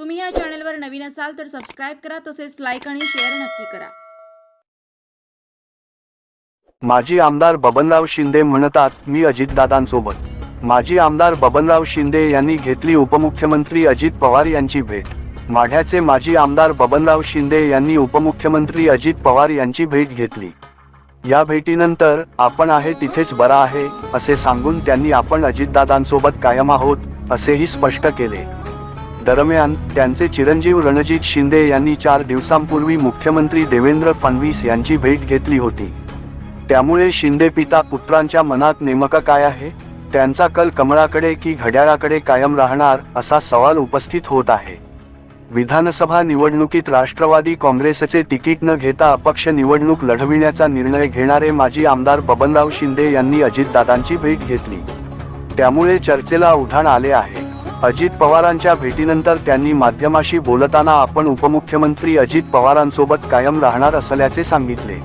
तुम्ही या चॅनलवर नवीन असाल तर सबस्क्राईब करा तसेच लाईक आणि शेअर नक्की करा. माजी आमदार बबनराव शिंदे म्हणतात मी अजितदादांसोबत. माजी आमदार बबनराव शिंदे यांनी घेतली उपमुख्यमंत्री अजित पवार यांची भेट. माढ्याचे माजी आमदार बबनराव शिंदे यांनी उपमुख्यमंत्री अजित पवार यांची भेट घेतली. या भेटीनंतर आपण आहे तिथेच बरा आहे असे सांगून त्यांनी आपण अजितदादांसोबत कायम आहोत असेही स्पष्ट केले. दरम्यान त्यांचे चिरंजीव रणजित शिंदे यांनी चार दिवसांपूर्वी मुख्यमंत्री देवेंद्र फडणवीस यांची भेट घेतली होती. त्यामुळे शिंदे पिता पुत्रांच्या मनात नेमकं काय आहे? त्यांचा कल कमळाकडे की घड्याळाकडे कायम राहणार असा सवाल उपस्थित होत आहे. विधानसभा निवडणुकीत राष्ट्रवादी काँग्रेसचे तिकीट न घेता अपक्ष निवडणूक लढविण्याचा निर्णय घेणारे माजी आमदार बबनराव शिंदे यांनी अजितदादांची भेट घेतली. त्यामुळे चर्चेला उधाण आले आहे. अजित पवारांच्या भेटीनंतर त्यांनी माध्यमाशी बोलताना आपण उपमुख्यमंत्री अजित पवारांसोबत कायम राहणार असल्याचे सांगितले.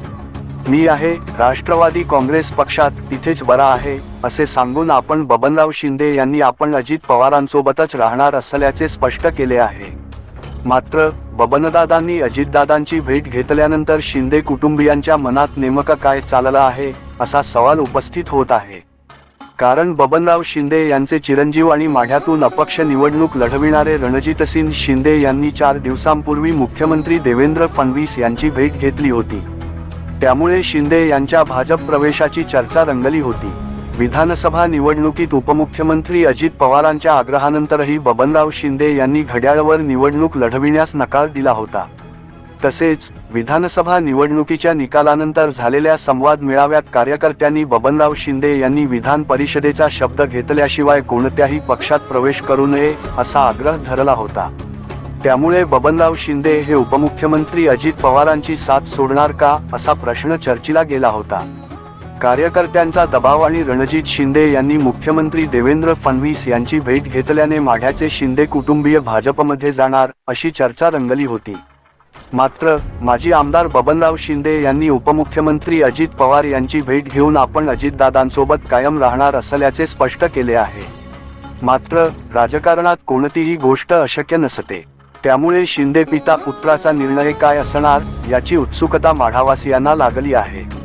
मी आहे राष्ट्रवादी काँग्रेस पक्षात तिथेच बरा आहे असे सांगून आपण बबनराव शिंदे यांनी आपण अजित पवारांसोबतच राहणार असल्याचे स्पष्ट केले आहे. मात्र बबनदादांनी अजितदादांची भेट घेतल्यानंतर शिंदे कुटुंबियांच्या मनात नेमकं काय चाललं आहे असा सवाल उपस्थित होत आहे. कारण बबनराव शिंदे यांचे चिरंजीव आणि माढ्यातून अपक्ष निवडणूक लढविणारे रणजितसिंह शिंदे यांनी चार दिवसांपूर्वी मुख्यमंत्री देवेंद्र फडणवीस यांची भेट घेतली होती. त्यामुळे शिंदे यांच्या भाजप प्रवेशाची चर्चा रंगली होती. विधानसभा निवडणुकीत उपमुख्यमंत्री अजित पवारांच्या आग्रहानंतरही बबनराव शिंदे यांनी घड्याळवर निवडणूक लढविण्यास नकार दिला होता. तसेच विधानसभा निवडणुकीच्या निकालानंतर झालेल्या संवाद मेळाव्यात कार्यकर्त्यांनी बबनराव शिंदे यांनी विधान परिषदेचा शब्द घेतल्याशिवाय कोणत्याही पक्षात प्रवेश करू नये असा आग्रह धरला होता. त्यामुळे बबनराव शिंदे हे उपमुख्यमंत्री अजित पवारांची साथ सोडणार का असा प्रश्न चर्चेला गेला होता. कार्यकर्त्यांचा दबाव आणि रणजित शिंदे यांनी मुख्यमंत्री देवेंद्र फडणवीस यांची भेट घेतल्याने माढ्याचे शिंदे कुटुंबीय भाजपमध्ये जाणार अशी चर्चा रंगली होती. मात्र माजी आमदार बबनराव शिंदे यांनी उपमुख्यमंत्री अजित पवार यांची भेट घेऊन आपण अजितदादांसोबत कायम राहणार असल्याचे स्पष्ट केले आहे. मात्र राजकारणात कोणतीही गोष्ट अशक्य नसते. त्यामुळे शिंदे पिता पुत्राचा निर्णय काय असणार याची उत्सुकता माढावासियांना लागली आहे.